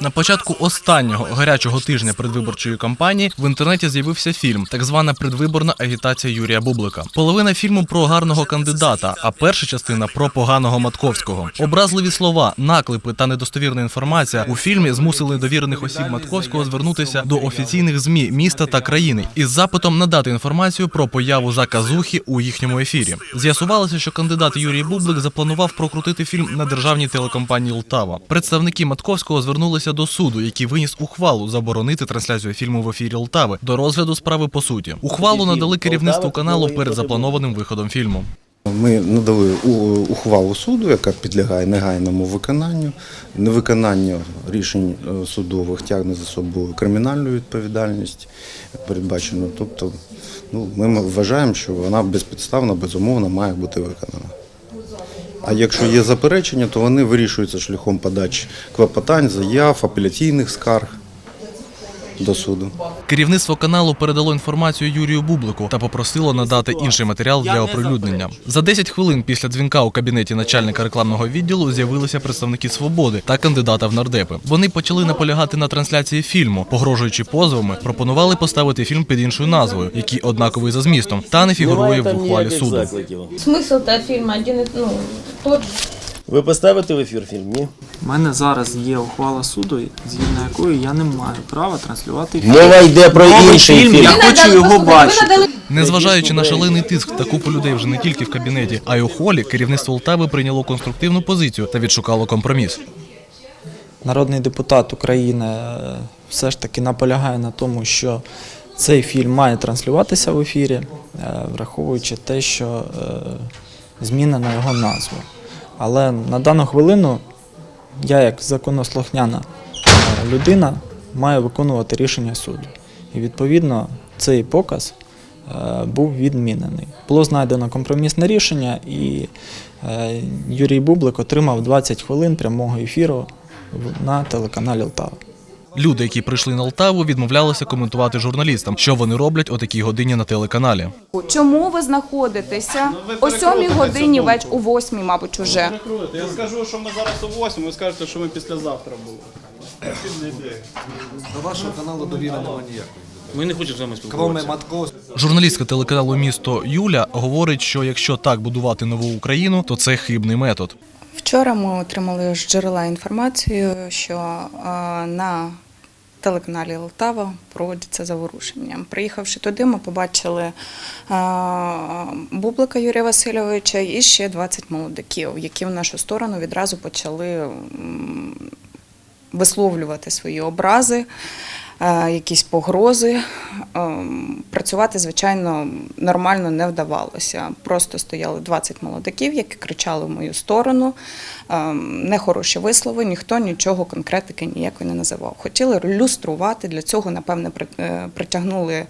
На початку останнього гарячого тижня предвиборчої кампанії в інтернеті з'явився фільм, так звана предвиборна агітація Юрія Бублика. Половина фільму про гарного кандидата, а перша частина про поганого Матковського. Образливі слова, наклепи та недостовірна інформація у фільмі змусили довірених осіб Матковського звернутися до офіційних змі міста та країни із запитом надати інформацію про появу заказухи у їхньому ефірі. З'ясувалося, що кандидат Юрій Бублик запланував прокрутити фільм на державній телекомпанії Лтава. Представники Матковського звернулися до суду, який виніс ухвалу заборонити трансляцію фільму в ефірі Лтави до розгляду справи по суті. Ухвалу надали керівництву каналу перед запланованим виходом фільму. Ми надали ухвалу суду, яка підлягає негайному виконанню. Невиконання рішень е, судових тягне за собою кримінальну відповідальність, передбачено. Тобто, ну, ми вважаємо, що вона безпідставно, безумовно має бути виконана. А якщо є заперечення, то вони вирішуються шляхом подачі клопотань, заяв, апеляційних скарг до суду. Керівництво каналу передало інформацію Юрію Бублику та попросило надати інший матеріал для оприлюднення. За 10 хвилин після дзвінка у кабінеті начальника рекламного відділу з'явилися представники свободи та кандидата в нардепи. Вони почали наполягати на трансляції фільму, погрожуючи позовами, пропонували поставити фільм під іншою назвою, який однаковий за змістом, та не фігурує в ухвалі суду. Смысл этого фильма один ну, тот же. Ви поставите в ефір фільм? Ні? У мене зараз є ухвала суду, згідно якої я не маю права транслювати фільм. Мова йде про Новий інший фільм, фільм. я хочу надали- його бачити. Незважаючи на шалений тиск та купу людей вже не тільки в кабінеті, а й у холі, керівництво Лтави прийняло конструктивну позицію та відшукало компроміс. Народний депутат України е, все ж таки наполягає на тому, що цей фільм має транслюватися в ефірі, е, враховуючи те, що е, змінена його назва. Але на дану хвилину я, як законослухняна е, людина, маю виконувати рішення суду. І відповідно цей показ е, був відмінений. Було знайдено компромісне рішення, і е, Юрій Бублик отримав 20 хвилин прямого ефіру на телеканалі Лтава. Люди, які прийшли на Лтаву, відмовлялися коментувати журналістам, що вони роблять о такій годині на телеканалі. Чому ви знаходитеся о сьомій годині веч у восьмій, мабуть, уже? Прикруйте. Я скажу, що ми зараз о 8, ви скажете, що ми післязавтра були. До вашого каналу довіри немає ніякої. Ми не хочемо з вами спілкуватися. Журналістка телеканалу Місто Юля говорить, що якщо так будувати нову Україну, то це хибний метод. Вчора ми отримали з джерела інформацію, що на телеканалі Лтава проводяться заворушення. Приїхавши туди, ми побачили Бублика Юрія Васильовича і ще 20 молодиків, які в нашу сторону відразу почали висловлювати свої образи, якісь погрози. Ем, Працювати, звичайно, нормально не вдавалося. Просто стояли 20 молодиків, які кричали в мою сторону. Ем, Нехороші вислови, ніхто нічого конкретики ніякої не називав. Хотіли люструвати, для цього, напевне, е, притягнули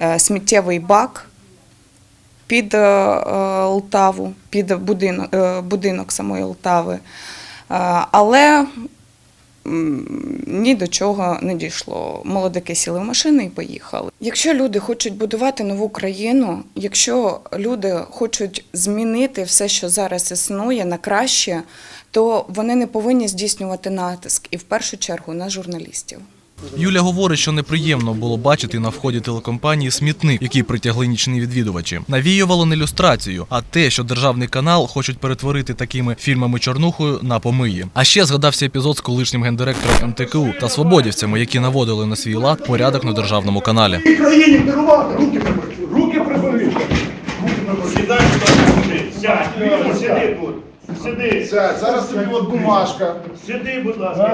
е, сміттєвий бак під е, е, Лтаву, під будинок, е, будинок самої Лтави. Е, Але ні до чого не дійшло. Молодики сіли в машини і поїхали. Якщо люди хочуть будувати нову країну, якщо люди хочуть змінити все, що зараз існує, на краще, то вони не повинні здійснювати натиск і в першу чергу на журналістів. Юля говорить, що неприємно було бачити на вході телекомпанії смітник, який притягли нічні відвідувачі. Навіювало не люстрацію, а те, що державний канал хочуть перетворити такими фільмами чорнухою на помиї. А ще згадався епізод з колишнім гендиректором МТКУ та свободівцями, які наводили на свій лад порядок на державному каналі. країні керувати. Руки прибери. Руки прибери. Сідай. Сядь. Сиди тут. Сиди. Зараз тобі от бумажка. Сиди, будь ласка.